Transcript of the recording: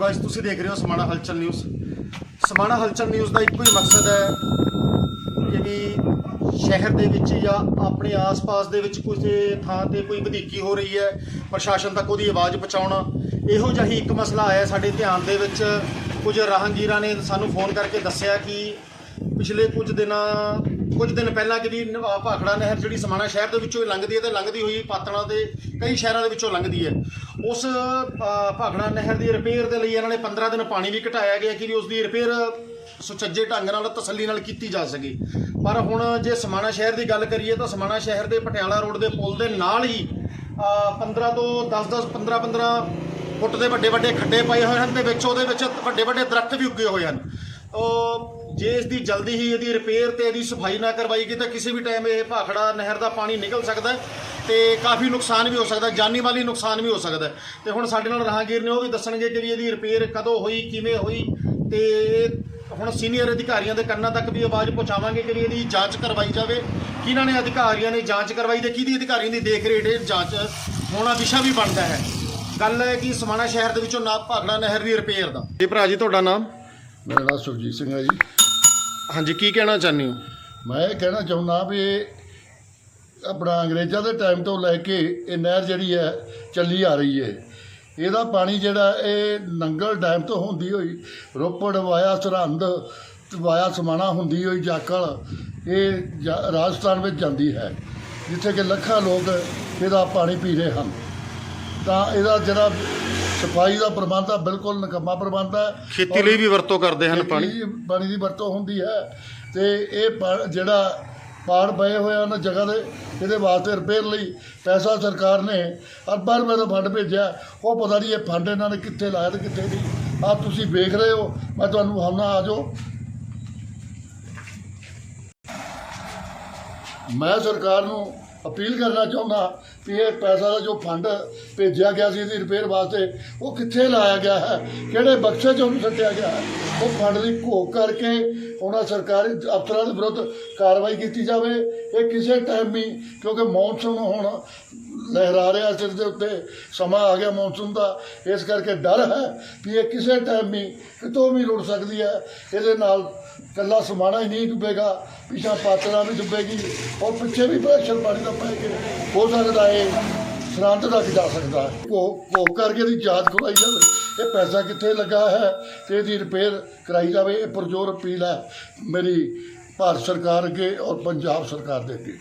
ਤੁਸੀਂ ਦੇਖ ਰਹੇ ਹੋ ਸਮਾਣਾ ਹਲਚਲ ਨਿਊਜ਼ ਸਮਾਣਾ ਹਲਚਲ ਨਿਊਜ਼ ਦਾ ਇੱਕੋ ਹੀ ਮਕਸਦ ਹੈ ਕਿ ਵੀ ਸ਼ਹਿਰ ਦੇ ਵਿੱਚ ਜਾਂ ਆਪਣੇ ਆਸ-ਪਾਸ ਦੇ ਵਿੱਚ ਕਿਸੇ ਥਾਂ ਤੇ ਕੋਈ ਵਧੀਕੀ ਹੋ ਰਹੀ ਹੈ, ਪ੍ਰਸ਼ਾਸਨ ਤੱਕ ਉਹਦੀ ਆਵਾਜ਼ ਪਹੁੰਚਾਉਣਾ। ਇਹੋ ਜਿਹਾ ਹੀ ਇੱਕ ਮਸਲਾ ਆਇਆ ਸਾਡੇ ਧਿਆਨ ਦੇ ਵਿੱਚ। ਕੁਝ ਰਾਹਗੀਰਾਂ ਨੇ ਸਾਨੂੰ ਫੋਨ ਕਰਕੇ ਦੱਸਿਆ ਕਿ ਪਿਛਲੇ ਕੁਝ ਦਿਨਾਂ ਕੁਝ ਦਿਨ ਪਹਿਲਾਂ ਜਿਹੜੀ ਨ- ਭਾਖੜਾ ਨਹਿਰ ਜਿਹੜੀ ਸਮਾਣਾ ਸ਼ਹਿਰ ਦੇ ਵਿੱਚੋਂ ਹੀ ਲੰਘਦੀ ਹੈ ਤੇ ਲੰਘਦੀ ਹੋਈ ਪਾਤਣਾ ਦੇ ਕਈ ਸ਼ਹਿਰਾਂ ਦੇ ਵਿੱਚੋਂ ਲੰਘਦੀ ਹੈ। ਉਸ ਭਾਖੜਾ ਨਹਿਰ ਦੀ ਰਿਪੇਅਰ ਦੇ ਲਈ ਇਹਨਾਂ ਨੇ 15 ਦਿਨ ਪਾਣੀ ਵੀ ਘਟਾਇਆ ਗਿਆ ਕਿ ਵੀ ਉਸ ਦੀ ਰਿਪੇਅਰ ਸੁਚੱਜੇ ਢੰਗ ਨਾਲ ਤਸੱਲੀ ਨਾਲ ਕੀਤੀ ਜਾ ਸਕੇ। ਪਰ ਹੁਣ ਜੇ ਸਮਾਣਾ ਸ਼ਹਿਰ ਦੀ ਗੱਲ ਕਰੀਏ ਤਾਂ ਸਮਾਣਾ ਸ਼ਹਿਰ ਦੇ ਪਟਿਆਲਾ ਰੋਡ ਦੇ ਪੁਲ ਦੇ ਨਾਲ ਹੀ ਅਹ, 15 ਤੋਂ 10 10 15 15 ਫੁੱਟ ਦੇ ਵੱਡੇ ਵੱਡੇ ਖੱਡੇ ਪਏ ਹੋਏ ਹਨ ਤੇ ਵਿੱਚ ਉਹਦੇ ਵਿੱਚ ਵੱਡੇ ਵੱਡੇ ਦਰਖਤ ਵੀ ਉੱਗੇ ਹੋਏ ਹਨ। ਉਹ ਜੇ ਇਸ ਦੀ ਜਲਦੀ ਹੀ ਇਹਦੀ ਰਿਪੇਅਰ ਤੇ ਇਹਦੀ ਸਫ਼ਾਈ ਨਾ ਕਰਵਾਈ ਗਈ ਤਾਂ ਕਿਸੇ ਵੀ ਟਾਈਮ ਇਹ ਭਾਖੜਾ ਨਹਿਰ ਦਾ ਪਾਣੀ ਨਿਕਲ ਸਕਦਾ ਤੇ ਕਾਫੀ ਨੁਕਸਾਨ ਵੀ ਹੋ ਸਕਦਾ ਜਾਨੀ ਮਾਲੀ ਨੁਕਸਾਨ ਵੀ ਹੋ ਸਕਦਾ। ਤੇ ਹੁਣ ਸਾਡੇ ਨਾਲ ਰਾਹਗੀਰ ਨੇ ਉਹ ਵੀ ਦੱਸਣਗੇ ਕਿ ਵੀ ਇਹਦੀ ਰਿਪੇਅਰ ਕਦੋਂ ਹੋਈ ਕਿਵੇਂ ਹੋਈ ਤੇ ਹੁਣ ਸੀਨੀਅਰ ਅਧਿਕਾਰੀਆਂ ਦੇ ਕੰਨਾਂ ਤੱਕ ਵੀ ਆਵਾਜ਼ ਪਹੁੰਚਾਵਾਂਗੇ ਕਿ ਵੀ ਇਹਦੀ ਜਾਂਚ ਕਰਵਾਈ ਜਾਵੇ। ਕਿਹਨਾਂ ਨੇ ਅਧਿਕਾਰੀਆਂ ਨੇ ਜਾਂਚ ਕਰਵਾਈ ਤੇ ਕਿਹਦੀ ਅਧਿਕਾਰੀਆਂ ਦੀ ਦੇਖ ਰੇਖ ਇਹ ਜਾਂਚ ਹੋਣਾ ਵਿਸ਼ਾ ਵੀ ਬਣਦਾ ਹੈ। ਗੱਲ ਹੈ ਕਿ ਸਮਾਣਾ ਸ਼ਹਿਰ ਦੇ ਵਿੱਚੋਂ ਨਾ ਭਾਖੜਾ ਨਹਿਰ ਦੀ ਰਿਪੇਅਰ ਦਾ। ਜੀ ਭਰਾ ਜੀ ਤੁਹਾਡਾ ਨਾਮ? ਮੇਰਾ ਨਾਮ ਸੁਰਜੀਤ ਸਿੰਘ ਹੈ ਜੀ। ਹਾਂਜੀ, ਕੀ ਕਹਿਣਾ ਚਾਹੁੰਦੇ ਹੋ? ਮੈਂ ਇਹ ਕਹਿਣਾ ਚਾਹੁੰਦਾ ਵੀ ਆਪਣਾ ਅੰਗਰੇਜ਼ਾਂ ਦੇ ਟਾਈਮ ਤੋਂ ਲੈ ਕੇ ਇਹ ਨਹਿਰ ਜਿਹੜੀ ਹੈ, ਚੱਲੀ ਆ ਰਹੀ ਹੈ। ਇਹਦਾ ਪਾਣੀ ਜਿਹੜਾ ਇਹ ਨੰਗਲ ਡੈਮ ਤੋਂ ਹੁੰਦੀ ਹੋਈ, ਰੋਪੜ ਵਾਇਆ ਸਰਹੰਦ ਵਾਇਆ ਸਮਾਣਾ ਹੁੰਦੀ ਹੋਈ ਜਾਕਲ ਇਹ ਜਾ- ਰਾਜਸਥਾਨ ਵਿੱਚ ਜਾਂਦੀ ਹੈ, ਜਿੱਥੇ ਕਿ ਲੱਖਾਂ ਲੋਕ ਇਹਦਾ ਪਾਣੀ ਪੀ ਰਹੇ ਹਨ। ਤਾਂ ਇਹਦਾ ਜਿਹੜਾ ਸਫ਼ਾਈ ਦਾ ਪ੍ਰਬੰਧ ਆ ਬਿਲਕੁਲ ਨਿਕੰਮਾ ਪ੍ਰਬੰਧ ਹੈ। ਖੇਤੀ ਲਈ ਵੀ ਵਰਤੋਂ ਕਰਦੇ ਹਨ ਪਾਣੀ। ਪਾਣੀ ਦੀ ਵਰਤੋਂ ਹੁੰਦੀ ਹੈ ਤੇ ਇਹ ਜਿਹੜਾ ਪਾੜ ਪਏ ਹੋਏ ਹਨ ਜਗ੍ਹਾ ਦੇ ਇਹਦੇ ਵਾਸਤੇ ਰਿਪੇਅਰ ਲਈ ਪੈਸਾ ਸਰਕਾਰ ਨੇ ਅਰਬਾਂ ਰੁਪਏ ਦਾ ਫੰਡ ਭੇਜਿਆ। ਉਹ ਪਤਾ ਨਹੀਂ ਇਹ ਫੰਡ ਇਹਨਾਂ ਨੇ ਕਿੱਥੇ ਲਾਇਆ ਤੇ ਕਿੱਥੇ ਨਹੀਂ। ਆ ਤੁਸੀਂ ਵੇਖ ਰਹੇ ਹੋ ਮੈਂ ਤੁਹਾਨੂੰ ਵਿਖਾਉਣਾ ਆ ਜਾਓ। ਮੈਂ ਸਰਕਾਰ ਨੂੰ ਅਪੀਲ ਕਰਨਾ ਚਾਹੁੰਦਾ ਕਿ ਇਹ ਪੈਸਾ ਦਾ ਜੋ ਫੰਡ ਭੇਜਿਆ ਗਿਆ ਸੀ ਇਹਦੀ ਰਿਪੇਅਰ ਵਾਸਤੇ, ਉਹ ਕਿੱਥੇ ਲਾਇਆ ਗਿਆ ਹੈ? ਕਿਹੜੇ ਬਕਸੇ 'ਚ ਉਹਨੂੰ ਸੱਟਿਆ ਗਿਆ ਹੈ? ਉਹ ਫੰਡ ਦੀ ਘੋਖ ਕਰਕੇ ਉਹਨਾਂ ਸਰਕਾਰੀ ਅਫਸਰਾਂ ਦੇ ਵਿਰੁੱਧ ਕਾਰਵਾਈ ਕੀਤੀ ਜਾਵੇ। ਇਹ ਕਿਸੇ ਟਾਈਮ ਵੀ ਕਿਉਂਕਿ ਮੌਨਸੂਨ ਹੁਣ ਲਹਿਰਾ ਰਿਹਾ ਸਿਰ ਦੇ ਉੱਤੇ ਸਮਾਂ ਆ ਗਿਆ ਮੌਨਸੂਨ ਦਾ। ਇਸ ਕਰਕੇ ਡਰ ਹੈ ਵੀ ਇਹ ਕਿਸੇ ਟਾਈਮ ਵੀ ਕਿਤੋਂ ਵੀ ਰੁੜ ਸਕਦੀ ਹੈ। ਇਹਦੇ ਨਾਲ ਕੱਲਾ ਸਮਾਣਾ ਹੀ ਨਹੀਂ ਡੁੱਬੇਗਾ ਪਿਛਾ ਪਾਤਰਾ ਵੀ ਡੁੱਬੇਗੀ ਔਰ ਪਿੱਛੇ ਵੀ ਪ੍ਰੈਸ਼ਰ ਪਾਣੀ ਦਾ ਪੈ ਕੇ ਹੋ ਸਕਦਾ ਹੈ, ਸਰਹੰਦ ਤੱਕ ਜਾ ਸਕਦਾ ਹੈ। ਉਹ ਉਹ ਕਰਕੇ ਦੀ ਜਾਂਚ ਕਰਵਾਈ ਜਾਵੇ। ਇਹ ਪੈਸਾ ਕਿੱਥੇ ਲੱਗਾ ਹੈ ਤੇ ਇਹਦੀ ਰਿਪੇਅਰ ਕਰਾਈ ਜਾਵੇ, ਇਹ ਪੁਰਜੋਰ ਅਪੀਲ ਹੈ ਮੇਰੀ ਭਾਰਤ ਸਰਕਾਰ ਅੱਗੇ ਔਰ ਪੰਜਾਬ ਸਰਕਾਰ ਦੇ ਅੱਗੇ।